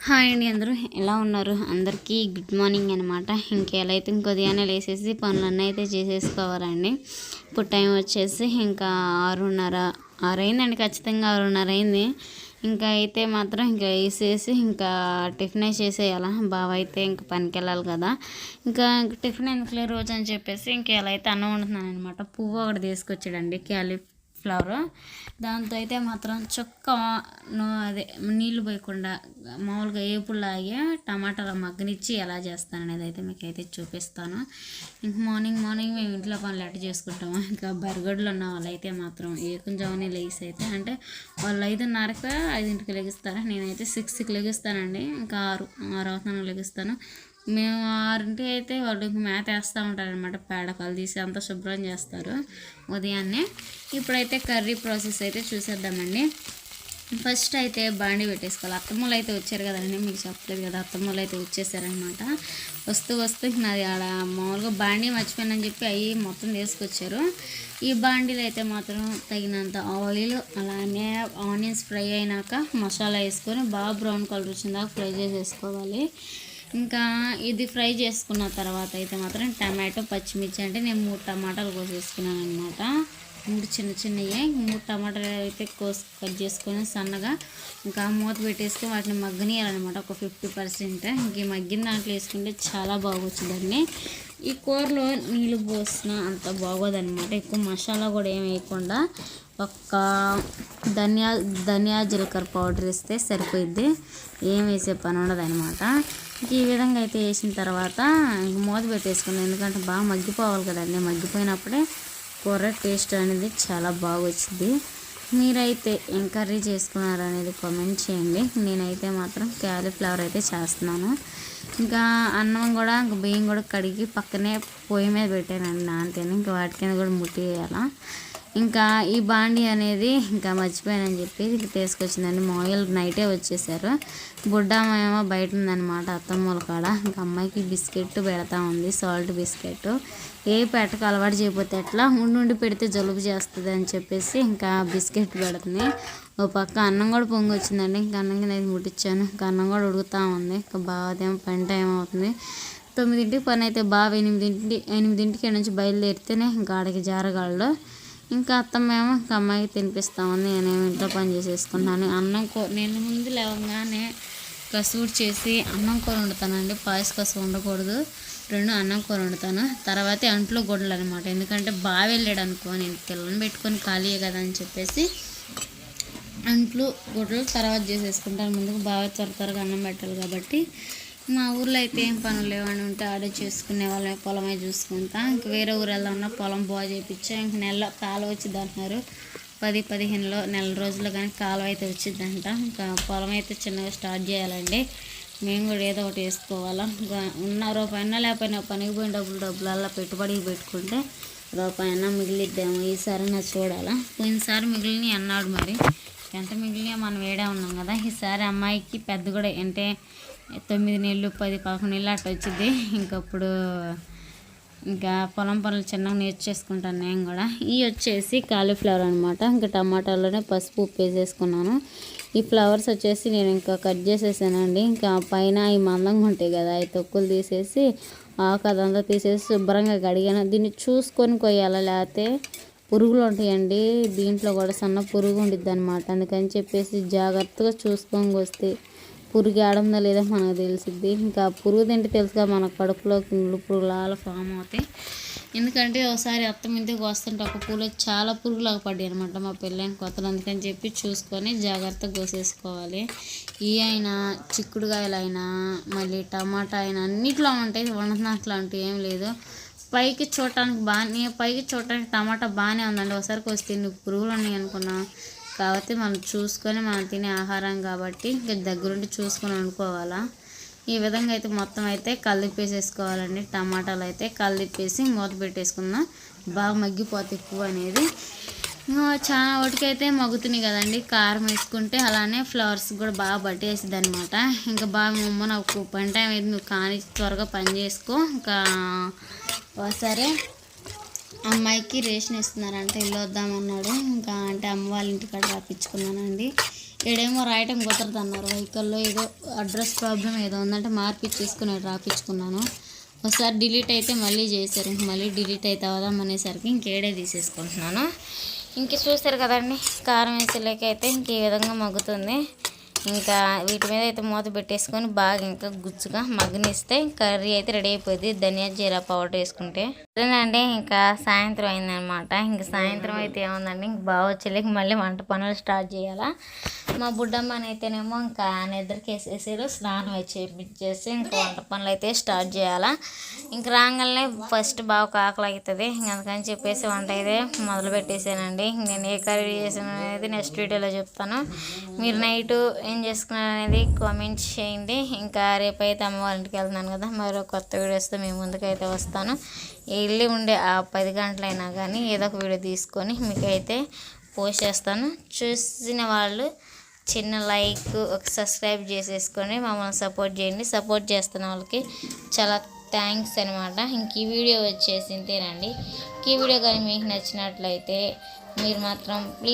Hi అండి అందరూ ఎలా ఉన్నారు? అందరికీ గుడ్ మార్నింగ్ అనమాట ఇంకెలా అయితే ఇంకొద్దిగానే లేసేసి పనులన్నీ అయితే చేసేసుకోవాలండి. ఇప్పుడు టైం వచ్చేసి ఇంకా ఆరున్నర ఆరైందండి ఖచ్చితంగా ఆరున్నర అయింది. ఇంకా అయితే మాత్రం ఇంకా వేసేసి ఇంకా టిఫిన్ చేసేయాలా? బావ అయితే ఇంకా పనికి వెళ్ళాలి కదా. ఇంకా టిఫిన్ ఎందుకులే రోజు అని చెప్పేసి ఇంకా ఎలా అయితే అన్నం వండుతున్నాను అనమాట పువ్వు ఒకటి తీసుకొచ్చాడండి క్యాలీ ఫ్లవర్. దాంతో అయితే మాత్రం చొక్క అదే నీళ్ళు పోయకుండా మామూలుగా ఏపులాగే టమాటాలు మగ్గనిచ్చి ఎలా చేస్తాను అనేది అయితే మీకు అయితే చూపిస్తాను. ఇంక మార్నింగ్ మార్నింగ్ మేము ఇంట్లో పనులు ఎట్ట చేసుకుంటాము ఇంకా బరగడ్లు ఉన్న వాళ్ళు అయితే మాత్రం ఏకుంజామని లెగిస్ అయితే అంటే వాళ్ళు ఐదున్నరకు ఐదింటికి లెగిస్తారా. నేనైతే సిక్స్కి లెగిస్తానండి. ఇంకా ఆరు ఆరు అవుతాను లెగిస్తాను. మేము ఆరింటికి అయితే వాళ్ళకి మేత వేస్తూ ఉంటారనమాట పేడకాలు తీసి అంతా శుభ్రం చేస్తారు ఉదయాన్నే. ఇప్పుడైతే కర్రీ ప్రాసెస్ అయితే చూసేద్దామండి. ఫస్ట్ అయితే బాండి పెట్టేసుకోవాలి. అత్తమ్మలు అయితే వచ్చారు కదండి. మీకు చెప్పలేదు కదా అత్తమ్మలు అయితే వచ్చేసారనమాట వస్తూ వస్తూ నాది ఆడ మామూలుగా బాండీ మర్చిపోయానని చెప్పి అవి మొత్తం తీసుకొచ్చారు. ఈ బాండీలు అయితే మాత్రం తగినంత ఆయిల్ అలానే ఆనియన్స్ ఫ్రై అయినాక మసాలా వేసుకొని బాగా బ్రౌన్ కలర్ వచ్చిందాక ఫ్రై చేసేసుకోవాలి. ఇంకా ఇది ఫ్రై చేసుకున్న తర్వాత అయితే మాత్రం టమాటో పచ్చిమిర్చి అంటే నేను మూడు టమాటాలు కోసేసుకున్నాను అనమాట మూడు చిన్న చిన్నవి మూడు టమాటాలు అయితే కోసి కట్ చేసుకొని సన్నగా ఇంకా మూత పెట్టేసుకొని వాటిని మగ్గనియాలన్నమాట. ఒక ఫిఫ్టీ పర్సెంట్. ఇంక మగ్గిన దాంట్లో వేసుకుంటే చాలా బాగొచ్చిందండి. ఈ కూరలో నీళ్ళు పోసిన అంత బాగోదన్నమాట. ఎక్కువ మసాలా కూడా ఏం వేయకుండా ఒక్క ధనియా ధనియా జీలకర్ర పౌడర్ వేస్తే సరిపోయిద్ది. ఏం వేసే పని ఉండదు అనమాట ఈ విధంగా అయితే వేసిన తర్వాత మూత పెట్టేసుకున్నాను ఎందుకంటే బాగా మగ్గిపోవాలి కదండి. మగ్గిపోయినప్పుడే కూర టేస్ట్ అనేది చాలా బాగా వచ్చింది మీరైతే ఏం కర్రీ చేసుకున్నారు అనేది కామెంట్ చేయండి. నేనైతే మాత్రం క్యాలీఫ్లవర్ అయితే చేస్తున్నాను. ఇంకా అన్నం కూడా ఇంకా బియ్యం కూడా కడిగి పక్కనే పొయ్యి మీద పెట్టానండి. నాంతేనే ఇంకా వాటి కింద కూడా ముట్టి వేయాలా. ఇంకా ఈ బాండి అనేది ఇంకా మర్చిపోయానని చెప్పి ఇది తీసుకొచ్చిందండి. మామూలు నైటే వచ్చేసారు. బుడ్డమ్మ ఏమో బయట ఉందన్నమాట అత్తమ్మల కాడ. ఇంకా అమ్మాయికి బిస్కెట్ పెడతా ఉంది సాల్ట్ బిస్కెట్. ఏ పెట్టకు అలవాటు చేయకపోతే ఎట్లా? ఉండి ఉండి పెడితే జలుబు చేస్తుంది అని చెప్పేసి ఇంకా బిస్కెట్ పెడుతుంది. ఓ పక్క అన్నం కూడా పొంగి వచ్చిందండి ఇంకా అన్నం కింద ముట్టించాను ఇంకా అన్నం కూడా ఉడుకుతూ ఉంది. ఇంకా బావదేమో పని టైం అవుతుంది తొమ్మిదింటికి పని అయితే బావ ఎనిమిదింటి ఎనిమిదింటికి నుంచి బయలుదేరితేనే ఇంకా ఆడకి జారగాళ్ళు ఇంకా అత్తమ్మ ఏమో ఇంకా అమ్మాయికి తినిపిస్తామని నేనేమి ఇంట్లో పని చేసేసుకున్నాను అన్నం కూ నేను ముందు లేవగానే కసూరు చేసి అన్నం కూర వండుతానండి. పాయస కసు ఉండకూడదు రెండు అన్నం కూర వండుతాను. తర్వాత అంట్లో గొడ్డలు అనమాట ఎందుకంటే బాగా వెళ్ళాడు అనుకో నేను పిల్లని పెట్టుకొని ఖాళీ కదా అని చెప్పేసి అంట్లు గుడ్లు తర్వాత చేసేసుకుంటాను. ముందుకు బాగా త్వర త్వరగా అన్నం పెట్టాలి కాబట్టి మా ఊర్లో అయితే ఏం పనులు లేవని ఉంటే ఆర్డర్ చేసుకునే వాళ్ళమే పొలమే చూసుకుంటా. ఇంక వేరే ఊరు ఉన్న పొలం బాగా చేయించా ఇంక నెల కాలువ వచ్చింది అంటున్నారు పది పదిహేనులో నెల రోజుల్లో కానీ కాలువ అయితే వచ్చిందంట. ఇంకా పొలం అయితే చిన్నగా స్టార్ట్ చేయాలండి. మేము కూడా ఏదో ఒకటి వేసుకోవాలా. ఇంకా ఉన్న రూపాయన లేకపోయినా పనికి పోయిన డబ్బులు డబ్బులల్లా పెట్టుబడికి పెట్టుకుంటే రూపాయన మిగిలిద్దాము. ఈసారి నాకు చూడాలా. పోయినసారి మిగిలిన అన్నాడు మరి. ఎంత మిగిలినా మనం వేడే ఉన్నాం కదా. ఈసారి అమ్మాయికి పెద్ద కూడా అంటే తొమ్మిది నీళ్ళు పది పదకొండు నీళ్ళు అట్ట వచ్చింది ఇంకప్పుడు ఇంకా పొలం పనులు చిన్నగా నేర్చేసుకుంటాను నేను కూడా. ఇవి వచ్చేసి కాలీఫ్లవర్ అనమాట ఇంకా టమాటాలోనే పసుపు ఉప్పు వేసేసుకున్నాను. ఈ ఫ్లవర్స్ వచ్చేసి నేను ఇంకా కట్ చేసేసానండి. ఇంకా పైన ఈ మందంగా ఉంటాయి కదా ఈ తొక్కులు తీసేసి ఆకు అదంతా తీసేసి శుభ్రంగా కడిగాను. దీన్ని చూసుకొని కొయ్యాలి? లేకపోతే పురుగులు ఉంటాయండి. దీంట్లో కూడా సన్న పురుగు ఉండిద్ది అనమాట అందుకని చెప్పేసి జాగ్రత్తగా చూసుకొని వస్తే పురుగు ఆడుందో లేదో మనకు తెలిసిద్ది. ఇంకా పురుగు తింటే తెలుసుగా మన కడుపులో ముళ్ళు పురుగులు ఫామ్ అవుతాయి. ఎందుకంటే ఒకసారి అత్తం ఇంటికి వస్తుంటే ఒక పూలో చాలా పురుగులాగా పడ్డాయి అనమాట మా పెళ్ళైన కొత్తలు అందుకని చెప్పి చూసుకొని జాగ్రత్తగా కోసేసుకోవాలి ఈ అయినా చిక్కుడుకాయలైనా మళ్ళీ టమాటా అయినా అన్నిట్లో ఉంటాయి. వండనట్లు అంటూ ఏం లేదు. పైకి చూడటానికి బాగానే పైకి చూడటానికి టమాటా బాగానే ఉందండి. ఒకసారి వస్తే నువ్వు పురుగులు ఉన్నాయి అనుకున్నా కాబట్టి మనం చూసుకొని మనం తినే ఆహారం కాబట్టి ఇంకా దగ్గరుండి చూసుకొని వండుకోవాలా. ఈ విధంగా అయితే మొత్తం అయితే కలిపేసేసుకోవాలండి టమాటాలు అయితే కలిపేసి మూత పెట్టేసుకుందాం బాగా మగ్గిపోతే ఎక్కువ అనేది. చాలా వాటికైతే మగ్గుతున్నాయి కదండి. కారం వేసుకుంటే అలానే ఫ్లవర్స్ కూడా బాగా పట్టేసింది అనమాట ఇంకా బాగా మమ్మ నాకు పని టైం అయితే నువ్వు కానీ త్వరగా పని చేసుకో. ఇంకా సరే. అమ్మాయికి రేషన్ ఇస్తున్నారంటే ఇల్లు వద్దామన్నాడు. ఇంకా అంటే అమ్మ వాళ్ళ ఇంటికాడ రాపించుకున్నానండి ఏడేమో రాయటం కుదరదు అన్నారు వెహికల్లో ఏదో అడ్రస్ ప్రాబ్లం ఏదో ఉందంటే మార్పిచ్చేసుకుని రాపించుకున్నాను ఒకసారి డిలీట్ అయితే మళ్ళీ చేశారు. ఇంక మళ్ళీ డిలీట్ అయితే అవుదాం అనేసరికి ఇంకేడే తీసేసుకుంటున్నాను. ఇంక చూసారు కదండి కారం వేసేలేక అయితే ఇంక ఈ విధంగా మగ్గుతుంది. ఇంకా వీటి మీద అయితే మూత పెట్టేసుకొని బాగా ఇంకా గుజ్జుగా మగ్గనిస్తే కర్రీ అయితే రెడీ అయిపోయింది ధనియా జీరా పౌడర్ వేసుకుంటే. అదేనండి ఇంకా సాయంత్రం అయిందనమాట ఇంకా సాయంత్రం అయితే ఏముందండి ఇంక బాగా వచ్చేలేక మళ్ళీ వంట పనులు స్టార్ట్ చేయాలా. మా బుడ్డమ్మనైతేనేమో అయితేనేమో ఇంకా నిద్రకి వేసేసారు స్నానం అయితే చేపించేసి ఇంకా వంట పనులు అయితే స్టార్ట్ చేయాలా. ఇంక రాగానే ఫస్ట్ బాగా కాకలు అవుతుంది ఇంక అందుకని చెప్పేసి వంట అయితే మొదలు పెట్టేసానండి నేను ఏ కర్రీ చేసాను అనేది నెక్స్ట్ వీడియోలో చెప్తాను. మీరు నైట్ ఏం చేసుకున్నాను అనేది కామెంట్ చేయండి. ఇంకా రేపైతే అమ్మవారి ఇంటికి వెళ్తున్నాను కదా మరో కొత్త వీడియోస్తో మీ ముందుకైతే వస్తాను. వెళ్ళి ఉండే ఆ పది గంటలైనా కానీ ఏదో ఒక వీడియో తీసుకొని మీకైతే పోస్ట్ చేస్తాను. చూసిన వాళ్ళు చిన్న లైక్ ఒక సబ్స్క్రైబ్ చేసేసుకొని మమ్మల్ని సపోర్ట్ చేయండి. సపోర్ట్ చేస్తున్న వాళ్ళకి చాలా థ్యాంక్స్ అనమాట ఇంక ఈ వీడియో వచ్చేసి ఇంతేనండి ఈ వీడియో కానీ మీకు నచ్చినట్లయితే మీరు మాత్రం ప్లీజ్